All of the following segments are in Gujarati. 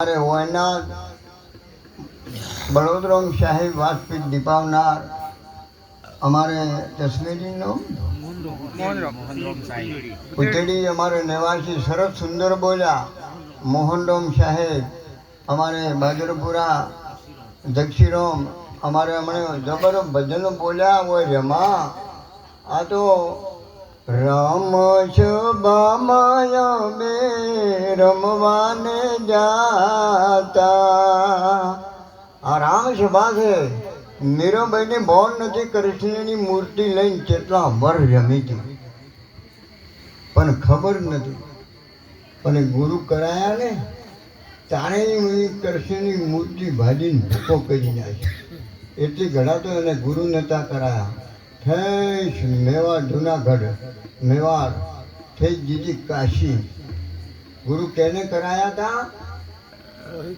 અમારે વાયનાડ બળોદરામ સાહેબ વાસપીઠ દીપાવનાર, અમારે દસમેરીનો ઉતેડી અમારે નિવાસી સરસ સુંદર બોલ્યા મોહનરામ સાહેબ, અમારે બાજરપુરા દક્ષિણોમ અમારે હમણાં જબર ભજન બોલ્યા હોય રમા આ તો રમ શબામય બે રમવાને જાતા. આ રામ સભા છે મીરાબાઈને બોન નથી કૃષ્ણની મૂર્તિ લઈને કેટલા વર રમી હતી પણ ખબર નથી. પણ ગુરુ કરાયા ને તારે કૃષ્ણની મૂર્તિ ભાજીને ભૂકો કરી નાખી. એટલી ઘડા તો એને ગુરુ નતા કરાયા. થઈ મેવાડ જુનાગઢ મેવાડ થઈ જીજી કાશી. ગુરુ કેને કરાયા હતા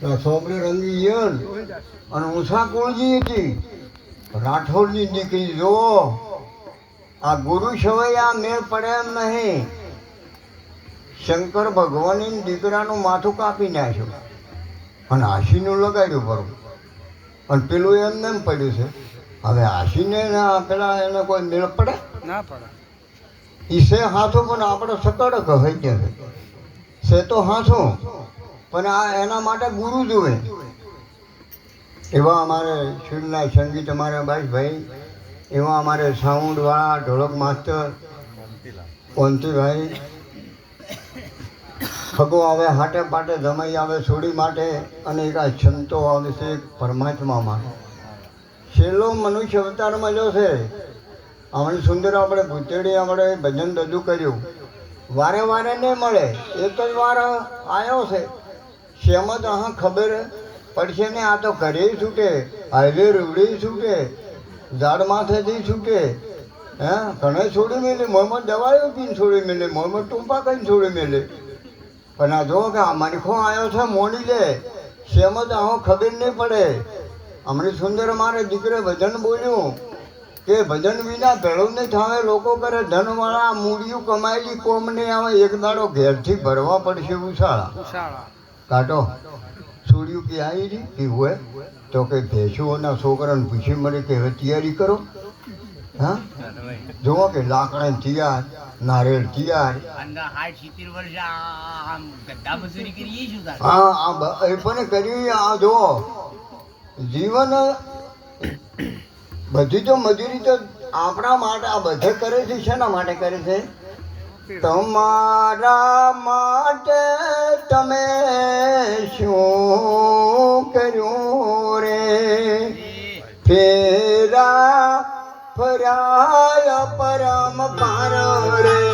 તો સોબરે રંગી યલ અને ઉષા કોણજી હતી. રાઠોડની દીકરી જો આ ગુરુ સવૈયા મેળ પડે એમ નહીં. શંકર ભગવાનની દીકરાનું માથું કાપી નાખ્યું અને આશીનું લગાડ્યું બરોબર અને પેલું એમને એમ પડ્યું છે. હવે આશીને ને પેલા એને કોઈ મેળ પડે? ના પડે. એ છે હાથું પણ આપણે સકડક હોય છે. છે તો હાથું. પણ આ એના માટે ગુરુ જોવે. એવા અમારે શિવના સંગીત અમારા ભાઈ એવા અમારે સાઉન્ડવાળા ઢોલક માસ્ટર કોંતીભાઈ ખગો આવે, હાટે પાટે જમાઈ આવે, છોડી માટે અને એક આ સંતો આવે છે પરમાત્મા માટે. છેલ્લો મનુષ્ય અવતારમાં જો છે આપણે સુંદર આપણે ભૂતેડી આપણે ભજન રજૂ કર્યું. વારે વારે નહીં મળે, એક જ વાર આવ્યો છે. શેમાં તો હા ખબર પડશે ને આ તો ઘરે છૂટે, હાઈવે રૂવડી છૂટે, ઝાડ માથેથી છૂટે. હે, ઘણે છોડી મેલે, મોહમ્મદ દવાઈઓ પીને છોડી મેલે, મોહમ્મદ ટૂંપા કહીને છોડી મેલે. પણ આ જો કે આ મનખો આવ્યો છે મોડી લે. શેમ તો હા ખબર નહીં પડે. હમણાં સુંદર મારે દીકરે ભજન બોલ્યું કે ભજન વિના ભેળું નહીં થાવે લોકો કરે ધનવાળા મૂળિયું કમાયેલી કોમ નહીં આવે એક દાડો ઘેરથી ભરવા પડશે ઉછાળા. કાઢો સૂર્યું કે આવી રહી કે હોય તો કે ભેંસુઓના છોકરાને પૂછી મળે કે હવે તૈયારી કરો. હા? જુઓ કે લાકડા તૈયાર નારિયેળ તૈયાર હા આ એ પણ કરી આ જુઓ. જીવન બધી તો મજૂરી તો આપણા માટે આ બધે કરે છે શેના માટે કરે છે? તમારા માટે તમે શું ફરાય પરમ પાર રે.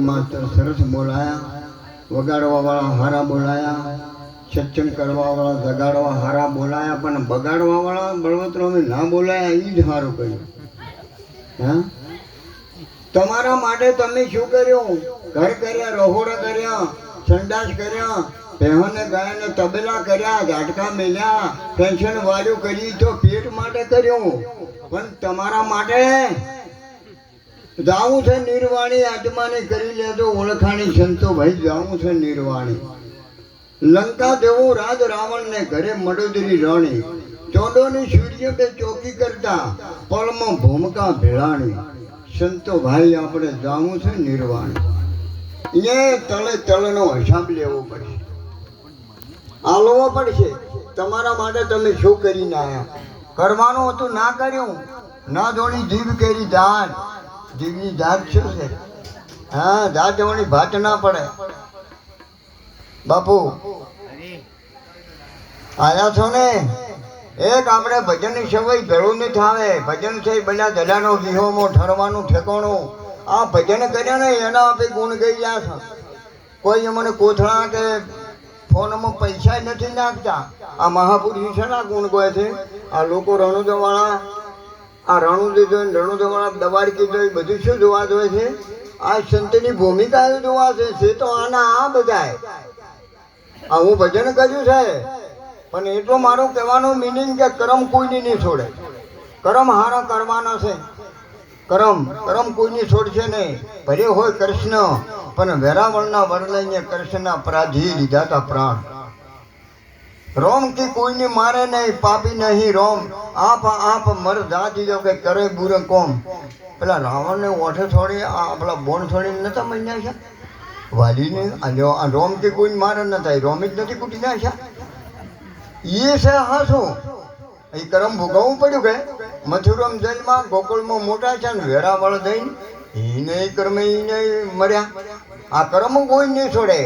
માસ્તર સરસ બોલાયા. વગાડવા વાળા હારા બોલાયા. સત્સંગ કરવા વાળા જગાડવા હારા બોલાયા. પણ બગાડવા વાળા અમે ના બોલાયા એ જ સારું કર્યું. હા? તમારા માટે તમે શું કર્યું? ઘર કર્યા, રહોડા કર્યા, સંડાસ કર્યા પહેવાને ગાયને તબેલા કર્યા, ઝાટકા મેલ્યા, પેન્શન વાળું કરી તો પેટ માટે કર્યું. પણ તમારા માટે જાવું છે નિર્વાણી, આત્માને કરી લેજો, ઓળખાણી સંતો ભાઈ જાવું છે નિર્વાણી. લંકા દેવો રાજ રાવણને ઘરે મડોદરી રણી. ચોડોની સૂર્ય બે ચોકી કરતા પળમાં ભૂમકા ભેળાણી. સંતો ભાઈ, આપણે જાવું છે નિર્વાણી. એ તળે તળનો હિસાબ લેવો પડશે. આલવો પડશે. તમારા માટે તમે શું કરીને આવ્યા? કરવાનું હતું, ના કર્યું. ના જોડી જીભ કેરી દાંત જીભની જાત શું છે? હા, જાત જવાની ભાત ના પડે. બાપુ, આયા છો ને? એક આપણે ભજનની સવાઈ ભેળું નહીં થાવે. ભજન છે બધા દડાનો વિહોમો, ઠરવાનું ઠેકોણું. આ ભજન કર્યા ને એના આપણે ગુણ ગઈ ગયા છે. કોઈ મને કોથળા કે ફોનમાં પૈસા નથી નાખતા. આ મહાપુરુષ છે ગુણ ગોય છે? આ લોકો રણુદવાળા આ રણુદ જોઈને રણુદવાળા દવાડકી જોઈ બધું શું જોવા જોઈએ છે? આ સંતની ભૂમિકા એ જોવા છે? છે તો આના આ બધાય. આ હું ભજન કર્યું છે. પણ એટલો મારો કહેવાનો મિનિંગ કે કરમ કોઈની નહીં છોડે. કરમ હારો કરવાનો છે. કરમ કરમ કોઈની છોડશે નહીં. ભલે હોય કૃષ્ણ, પણ વેરાવળના વરલઈને કૃષ્ણના પરાધી લીધા હતા પ્રાણ. રોમ કી કોઈને મારે નહીં, પાપી નહીં રોમ. આપ આપ મર જો કે કરે બુરે કોમ. પેલા રાવણને ઓઠે છોડી આ પેલા બોન છોડીને નતા મન્યા છે? વાલીને આ રોમ કે કોઈ મારે ન થાય રોમ જ નથી કૂટી નાખ્યા? એ છે હા શું એ કરમ ભોગવવું પડ્યું કે? મથુરમ જેલમાં ગોકુળમાં મોટા છે ને વેરાવળ દઈને એને કર્મ એને મર્યા. આ કર્મ કોઈ નહીં છોડે.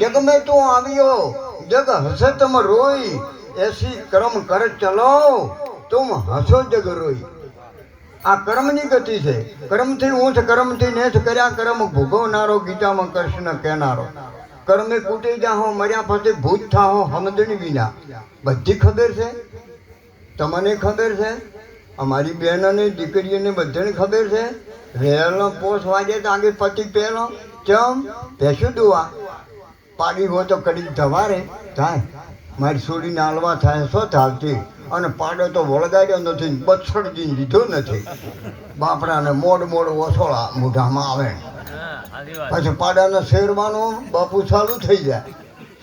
જગમે તું આવ્યો. જગ હસે તમે રોઈ, એસી કર્મ કર ચલો, તુમ હસો જગ રોઈ. આ કર્મની ગતિ છે. કર્મથી ઊંચ, કર્મથી નેઠ કર્યા કર્મ ભોગવનારો ગીતામાં કૃષ્ણ કહેનારો. કર્મે કૂટી જાહો, મર્યા પછી ભૂત થાહો હમદણી વિના. બધી ખબર છે? તમને ખબર છે? અમારી બહેનોને દીકરીઓને બધાને ખબર છે? રેલનો પોસ વાગે તો આગળ પતિ પહેલો. ચમ? ભેંસું દુવા પાડી હોય તો કડી ધવારે થાય. મારી છોડીને નાલવા થાય શું થાલતી અને પાડો તો વળગાડ્યો નથી બછડી લીધો નથી. બાપડાને મોડ મોડ ઓછોળા મોઢામાં આવે. પછી પાડાને શેરવાનું બાપુ ચાલુ થઈ જાય.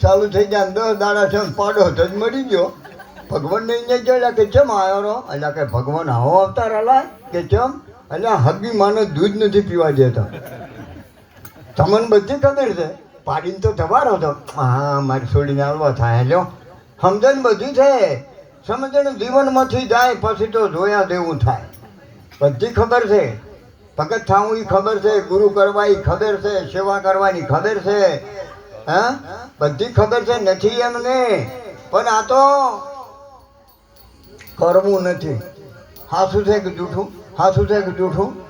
ચાલુ થઈ જાય દસ દાડા છે પાડો તો જ મરી ગયો. ભગવાનને અહીંયા જોયા કે ચમ આવ્યો રો એટલે કે ભગવાન આવો અવતાર હલા કે ચમ? એટલે હગી માનો દૂધ નથી પીવા દેતા. તમને બધી ખબર છે? પાડીને તો તમારો હતો હા, મારી છોડીને આવવા થાય, લ્યો. સમજણ બધી છે. સમજણ જીવનમાંથી જાય પછી તો જોયા દેવું થાય. બધી ખબર છે. ભગત થવું એ ખબર છે, ગુરુ કરવા એ ખબર છે, સેવા કરવાની ખબર છે. હા? બધી ખબર છે, નથી એમને. પણ આ તો કરવું નથી. હાસું છે કે જૂઠું? હાસું છે કે જૂઠું?